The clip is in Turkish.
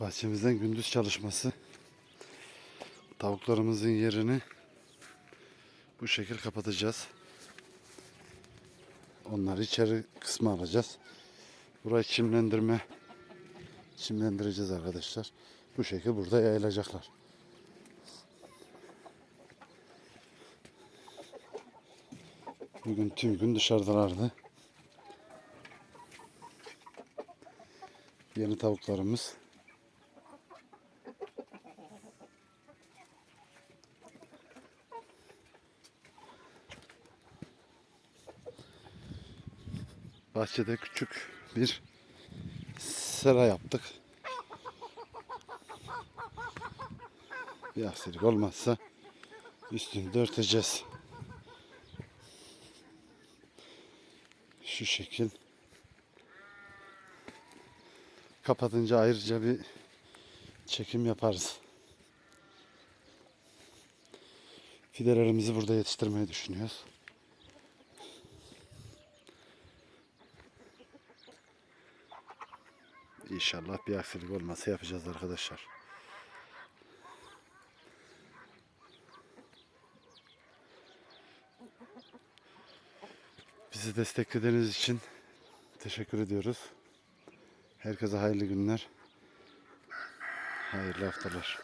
Bahçemizden gündüz çalışması. Tavuklarımızın yerini bu şekil kapatacağız. Onları içeri kısmı alacağız. Burayı çimlendirme çimlendireceğiz arkadaşlar. Bu şekil burada yayılacaklar. Bugün tüm gün dışarıdalardı. Yeni tavuklarımız. Bahçede küçük bir sera yaptık. Bir aksilik olmazsa üstünü de örteceğiz. Şu şekil. Kapatınca ayrıca bir çekim yaparız. Fidelerimizi burada yetiştirmeyi düşünüyoruz. İnşallah bir aksilik olmasa yapacağız arkadaşlar. Bizi desteklediğiniz için teşekkür ediyoruz. Herkese hayırlı günler. Hayırlı haftalar.